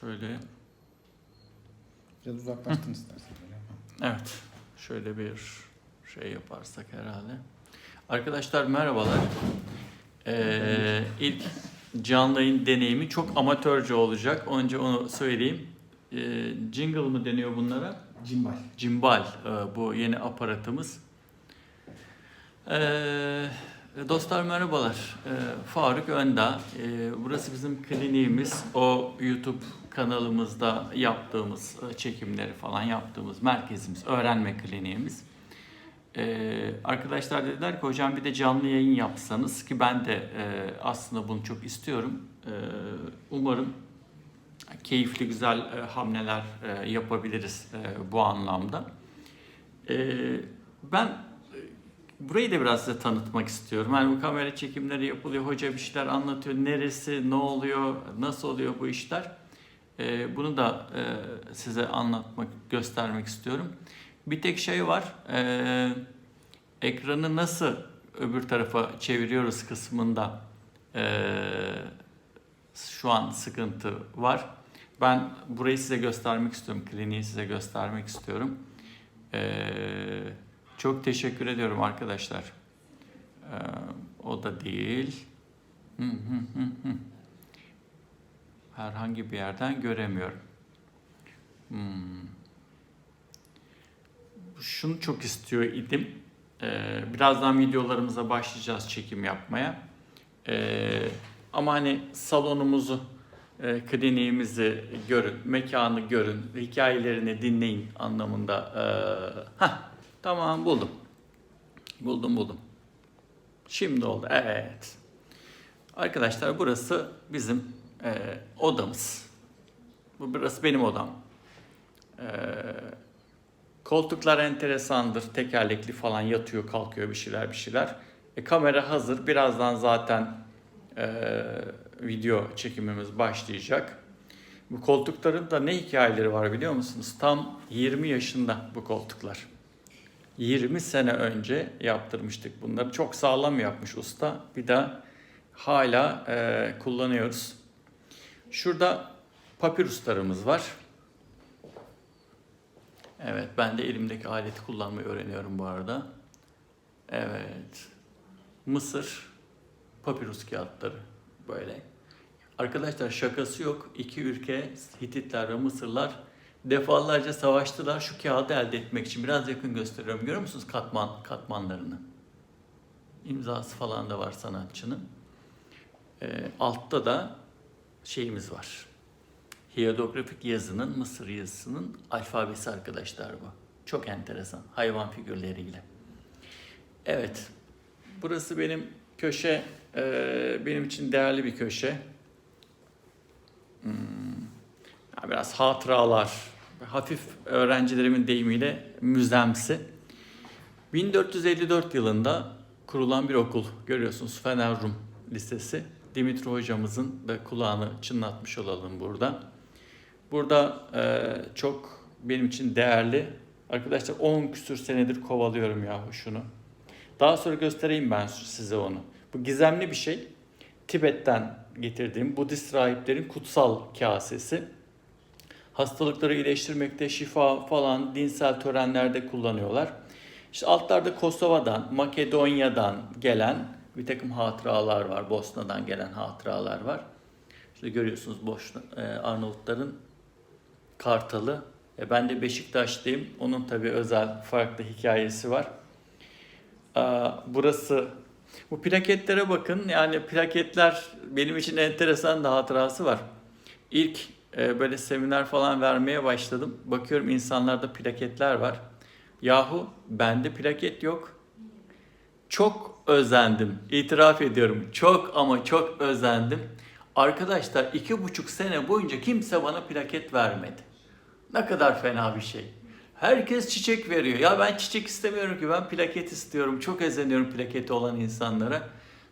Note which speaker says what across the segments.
Speaker 1: Şöyle
Speaker 2: Biraz uzaklaştın istersen.
Speaker 1: Evet. Şöyle bir şey yaparsak herhalde. Arkadaşlar merhabalar. Ee, ilk canlı yayın deneyimi çok amatörce olacak. Önce onu söyleyeyim. Ee, jingle mı deniyor bunlara?
Speaker 2: Cimbal.
Speaker 1: Cimbal e, bu yeni aparatımız. Ee, dostlar merhabalar. Ee, Faruk Önda. Ee, burası bizim kliniğimiz. O YouTube kanalımızda yaptığımız e, çekimleri falan yaptığımız merkezimiz, öğrenme kliniğimiz. Arkadaşlar dediler ki hocam bir de canlı yayın yapsanız ki ben de e, aslında bunu çok istiyorum. Umarım keyifli güzel e, hamleler e, yapabiliriz e, bu anlamda. E, ben e, burayı da biraz size tanıtmak istiyorum. Yani bu kamera çekimleri yapılıyor, hoca bir şeyler anlatıyor. Neresi, ne oluyor, nasıl oluyor bu işler? E, bunu da e, size anlatmak, göstermek istiyorum. Bir tek şey var. E, ekranı nasıl öbür tarafa çeviriyoruz kısmında e, şu an sıkıntı var. Ben burayı size göstermek istiyorum. Kliniği size göstermek istiyorum. Ee, çok teşekkür ediyorum arkadaşlar. Ee, o da değil. Herhangi bir yerden göremiyorum. Hmm. Şunu çok istiyor idim. Ee, birazdan videolarımıza başlayacağız çekim yapmaya. Ee, ama hani salonumuzu, e, kliniğimizi görün, mekanı görün, hikayelerini dinleyin anlamında. E, heh, tamam buldum. Buldum buldum. Şimdi oldu. Evet. Arkadaşlar burası bizim e, odamız. Bu burası benim odam. E, koltuklar enteresandır. Tekerlekli falan yatıyor, kalkıyor bir şeyler bir şeyler. E, kamera hazır. Birazdan zaten e, video çekimimiz başlayacak. Bu koltukların da ne hikayeleri var biliyor musunuz? Tam 20 yaşında bu koltuklar. 20 sene önce yaptırmıştık bunları. Çok sağlam yapmış usta. Bir de hala e, kullanıyoruz. Şurada papiruslarımız var. Evet ben de elimdeki aleti kullanmayı öğreniyorum bu arada. Evet. Mısır papirus kağıtları böyle. Arkadaşlar şakası yok. İki ülke Hititler ve Mısırlar defalarca savaştılar şu kağıdı elde etmek için. Biraz yakın gösteriyorum. Görüyor musunuz katman katmanlarını? İmzası falan da var sanatçının. Ee, altta da şeyimiz var. Hieroglifik yazının, Mısır yazısının alfabesi arkadaşlar bu. Çok enteresan. Hayvan figürleriyle. Evet. Burası benim köşe e, benim için değerli bir köşe. Hmm, biraz hatıralar, hafif öğrencilerimin deyimiyle müzemsi. 1454 yılında kurulan bir okul görüyorsunuz Fener Rum Lisesi. Dimitri hocamızın da kulağını çınlatmış olalım burada. Burada e, çok benim için değerli. Arkadaşlar 10 küsür senedir kovalıyorum yahu şunu. Daha sonra göstereyim ben size onu. Bu gizemli bir şey. Tibet'ten getirdiğim Budist rahiplerin kutsal kasesi. Hastalıkları iyileştirmekte, şifa falan dinsel törenlerde kullanıyorlar. İşte altlarda Kosova'dan, Makedonya'dan gelen bir takım hatıralar var. Bosna'dan gelen hatıralar var. İşte görüyorsunuz Bosna, e, Arnavutların Kartalı. E, ben de Beşiktaşlıyım. Onun tabii özel farklı hikayesi var. Aa, burası bu plaketlere bakın. Yani plaketler benim için enteresan da hatırası var. İlk e, böyle seminer falan vermeye başladım. Bakıyorum insanlarda plaketler var. Yahu bende plaket yok. Çok özendim. İtiraf ediyorum. Çok ama çok özendim. Arkadaşlar iki buçuk sene boyunca kimse bana plaket vermedi. Ne kadar fena bir şey. Herkes çiçek veriyor. Ya ben çiçek istemiyorum ki ben plaket istiyorum. Çok özeniyorum plaketi olan insanlara.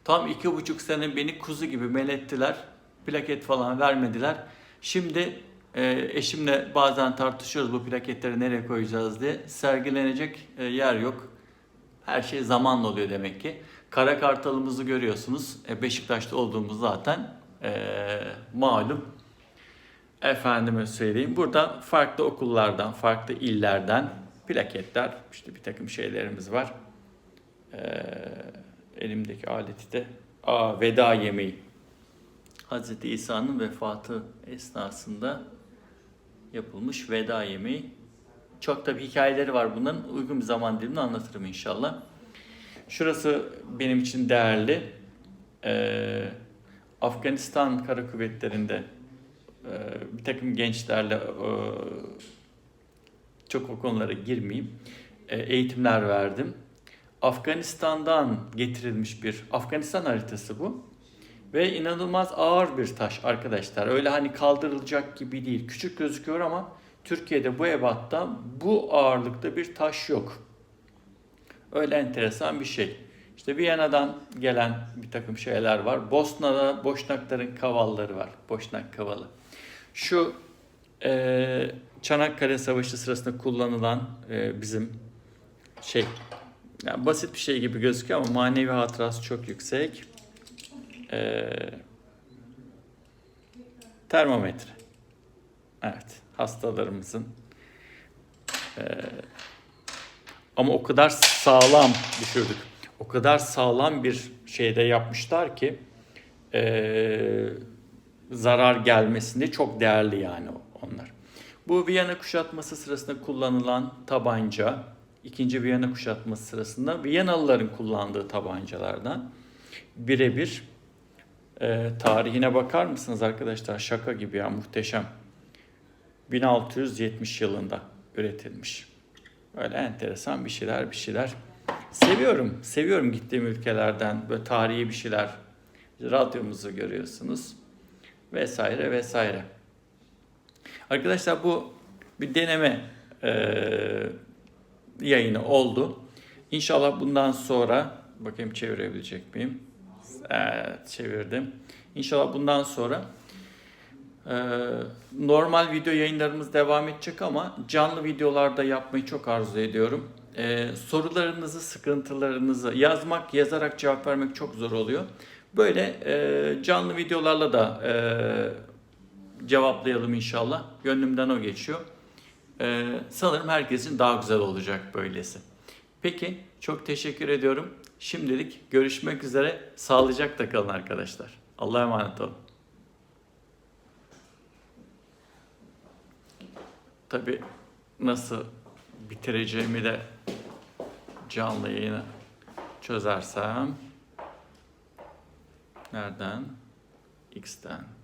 Speaker 1: Tam iki buçuk sene beni kuzu gibi melettiler. Plaket falan vermediler. Şimdi e, eşimle bazen tartışıyoruz bu plaketleri nereye koyacağız diye. Sergilenecek e, yer yok. Her şey zamanla oluyor demek ki. Kara kartalımızı görüyorsunuz. E, Beşiktaş'ta olduğumuz zaten e, malum. efendime söyleyeyim. Burada farklı okullardan, farklı illerden plaketler, işte bir takım şeylerimiz var. Ee, elimdeki aleti de Aa, veda yemeği. Hz. İsa'nın vefatı esnasında yapılmış veda yemeği. Çok da hikayeleri var bunların. Uygun bir zaman diliminde anlatırım inşallah. Şurası benim için değerli. Ee, Afganistan Kara Kuvvetleri'nde e, bir takım gençlerle e, çok o konulara girmeyeyim. E, eğitimler verdim. Afganistan'dan getirilmiş bir Afganistan haritası bu. Ve inanılmaz ağır bir taş arkadaşlar. Öyle hani kaldırılacak gibi değil. Küçük gözüküyor ama Türkiye'de bu ebatta bu ağırlıkta bir taş yok. Öyle enteresan bir şey. İşte Viyana'dan gelen bir takım şeyler var. Bosna'da Boşnakların kavalları var. Boşnak kavalı. Şu e, Çanakkale Savaşı sırasında kullanılan e, bizim şey yani basit bir şey gibi gözüküyor ama manevi hatırası çok yüksek. E, termometre. Evet, hastalarımızın e, ama o kadar sağlam düşürdük. O kadar sağlam bir şeyde yapmışlar ki e, zarar gelmesinde çok değerli yani onlar. Bu Viyana kuşatması sırasında kullanılan tabanca, ikinci Viyana kuşatması sırasında Viyanalıların kullandığı tabancalardan birebir e, tarihine bakar mısınız arkadaşlar? Şaka gibi ya muhteşem. 1670 yılında üretilmiş. Öyle enteresan bir şeyler bir şeyler. Seviyorum, seviyorum gittiğim ülkelerden böyle tarihi bir şeyler. Radyomuzu görüyorsunuz vesaire vesaire. Arkadaşlar bu bir deneme e, yayını oldu. İnşallah bundan sonra bakayım çevirebilecek miyim? Evet çevirdim. İnşallah bundan sonra e, normal video yayınlarımız devam edecek ama canlı videolarda yapmayı çok arzu ediyorum. E, sorularınızı, sıkıntılarınızı yazmak, yazarak cevap vermek çok zor oluyor. Böyle e, canlı videolarla da cevaplayalım inşallah. Gönlümden o geçiyor. Sanırım herkesin daha güzel olacak böylesi. Peki, çok teşekkür ediyorum. Şimdilik görüşmek üzere. Sağlıcakla kalın arkadaşlar. Allah'a emanet olun. Tabii nasıl bitireceğimi de canlı yayını çözersem nereden? X'ten